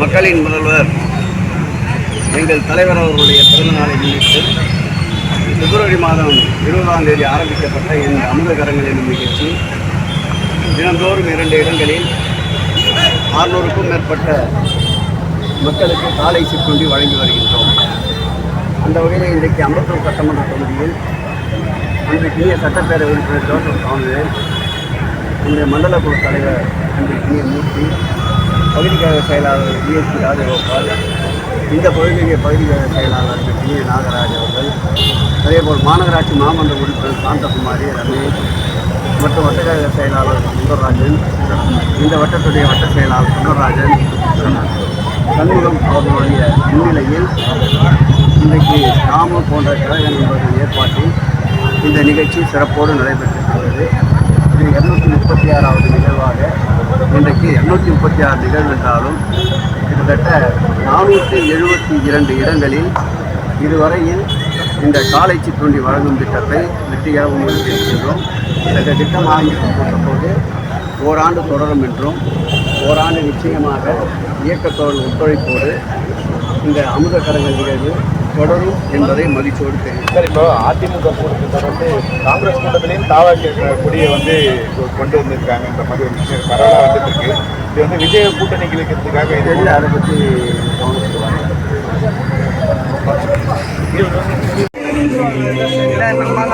மக்களின் முதல்வர் எங்கள் தலைவர் அவர்களுடைய பிறந்த நாளை முன்னிட்டு பிப்ரவரி மாதம் இருபதாம் தேதி ஆரம்பிக்கப்பட்ட இந்த அமுதகரங்கள் என்னும் நிகழ்ச்சி. தினந்தோறும் இரண்டு இடங்களில் ஆறுநூறுக்கும் மேற்பட்ட மக்களுக்கு காலை சிற்றுண்டி வழங்கி வருகின்றோம். அந்த வகையில் இன்றைக்கு அம்பத்தூர் சட்டமன்ற தொகுதியில் இன்றைக்கினிய சட்டப்பேரவை உறுப்பினர் ஜோசப் சாமுவேல் இன்றைய மண்டல குழு தலைவர் இன்றைக்கினிய மூர்த்தி பகுதிக்காக செயலாளர் டிஎஸ்பி ராஜகோபால் இந்த பகுதியுடைய பகுதிக்காக செயலாளர் டி நாகராஜ் அவர்கள் அதே போல் மாநகராட்சி மாமன்ற உறுப்பினர் சாந்தகுமாரி ரமேஷ் மற்றும் வட்டக்கழக செயலாளர் சுந்தரராஜன் இந்த வட்டத்துடைய வட்ட செயலாளர் சுந்தரராஜன் சண்முகம் அவர்களுடைய முன்னிலையில் இன்றைக்கு கிராமம் போன்ற கழக நண்பர்கள் ஏற்பாட்டில் இந்த நிகழ்ச்சி சிறப்போடு நடைபெற்றிருக்கிறது. இது இரநூத்தி முப்பத்தி ஆறாவது நிகழ்வாக இன்றைக்கு எண்ணூற்றி முப்பத்தி ஆறு நிகழ்வு என்றாலும் கிட்டத்தட்ட நானூற்றி எழுபத்தி இரண்டு இடங்களில் இதுவரையில் இந்த காலை சிற்றுண்டி வழங்கும் திட்டத்தை வெற்றிகரமாக முடித்திருக்கின்றோம் இந்த திட்டம் ஆரம்பிக்கப்பட்ட போது ஓராண்டு தொடரும் என்றும் ஓராண்டு நிச்சயமாக இயக்கத்தோடு ஒத்துழைப்போடு இந்த அமுத கரங்கள் நிகழ்வு தொடரும் என்பதை மகிழ்ச்சியோடு தெரிவித்தார் சார் இப்போ அதிமுக கூட்டத்தில் வந்து காங்கிரஸ் கூட்டத்திலையும் தாவா கேட்கிற கொடியை வந்து கொண்டு வந்திருக்காங்கன்ற மாதிரி ஒரு விஷயம் பரவாயில்ல வந்துட்டு இருக்கு. இது வந்து விஜய கூட்டணி கிழக்கிறதுக்காக இது அதை பற்றி சும்மா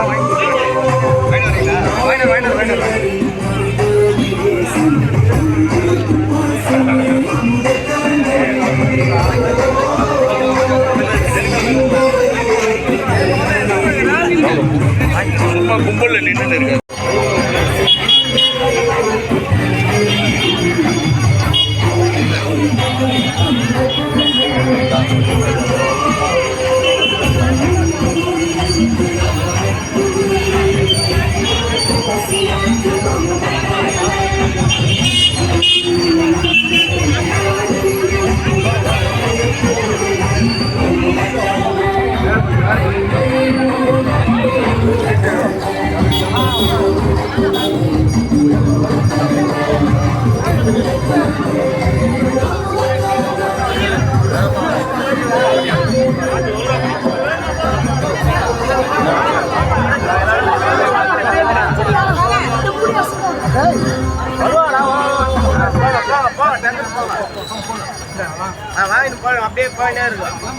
அப்படியே போயினே இருக்கும்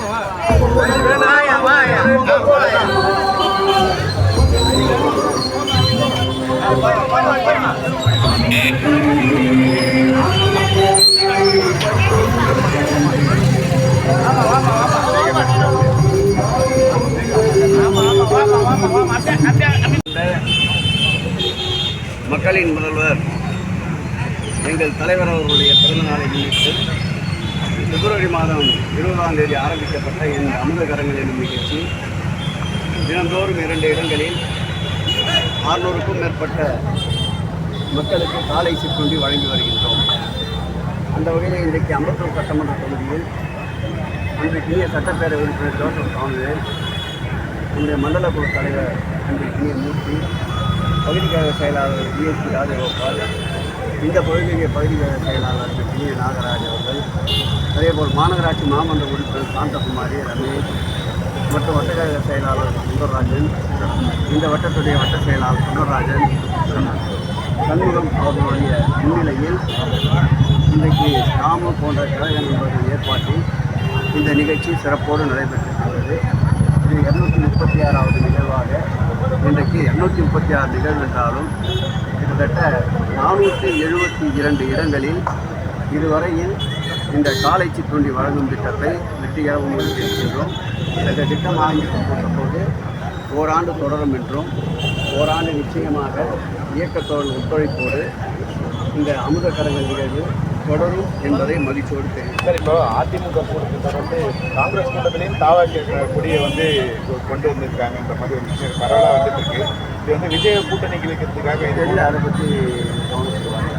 வாயா வாயா மக்களின் முதல்வர் எங்கள் தலைவர் அவர்களுடைய பிறந்த நாளை முன்னிட்டு பிப்ரவரி மாதம் இருபதாம் தேதி ஆரம்பிக்கப்பட்ட இந்த அமுதகரங்கள் என்னும் நிகழ்ச்சி. தினந்தோறும் இரண்டு இடங்களில் ஆறுநூறுக்கும் மேற்பட்ட மக்களுக்கு காலை சிற்றுண்டி வழங்கி வருகின்றோம். அந்த வகையில் இன்றைக்கு அம்பத்தூர் சட்டமன்ற தொகுதியில் இன்றைக்கினிய சட்டப்பேரவை உறுப்பினர் ஜோசப் சாமுவேல் நம்முடைய மண்டல குழு தலைவர் இன்றைக்கினிய மூர்த்தி பகுதிக்காக செயலாளர் டிஎஸ்பி ராஜகோபால் இந்த பகுதியிலே பகுதி செயலாளர் டி நாகராஜ் அவர்கள் அதே போல் மாநகராட்சி மாமன்ற உறுப்பினர் சாந்தகுமாரி ரமேஷ் மற்றும் வட்டக்கழக செயலாளர் சுந்தரராஜன் இந்த வட்டத்துடைய வட்ட செயலாளர் சுந்தரராஜன் சண்முகம் அவர்களுடைய முன்னிலையில் இன்றைக்கு கிராம போன்ற கழக நண்பர்கள் ஏற்பாட்டில் இந்த நிகழ்ச்சி சிறப்போடு நடைபெற்றிருக்கிறது. இது இரநூத்தி முப்பத்தி ஆறாவது நிகழ்வாக இன்றைக்கு எண்ணூற்றி முப்பத்தி ஆறு நிகழ்வு என்றாலும் கிட்டத்தட்ட நானூற்றி எழுபத்தி இரண்டு இடங்களில் இதுவரையில் இந்த காலை சிற்றுண்டி வழங்கும் திட்டத்தை வெற்றிகரமாக முடித்திருக்கின்றோம் இந்த திட்டம் ஆரம்பிக்கப்பட்ட போது ஓராண்டு தொடரும் என்றும் ஓராண்டு நிச்சயமாக இயக்கத்தோடு ஒத்துழைப்போடு இந்த அமுத கரங்கள் நிகழ்வு தொடரும் என்பதை மகிழ்ச்சியோடு தெரிவித்தார் சார் இப்போ அதிமுக கூட்டத்தில் வந்து காங்கிரஸ் கூட்டத்திலையும் தாவா கொடியை வந்து கொண்டு வந்திருக்காங்கன்ற மாதிரி ஒரு விஷயம் பரவாயில்ல வந்துட்டு இருக்கு இது வந்து விஜய கூட்டணி கிழக்கிறதுக்காக இது தெரியல அதை பற்றி கவனிச்சுருவாங்க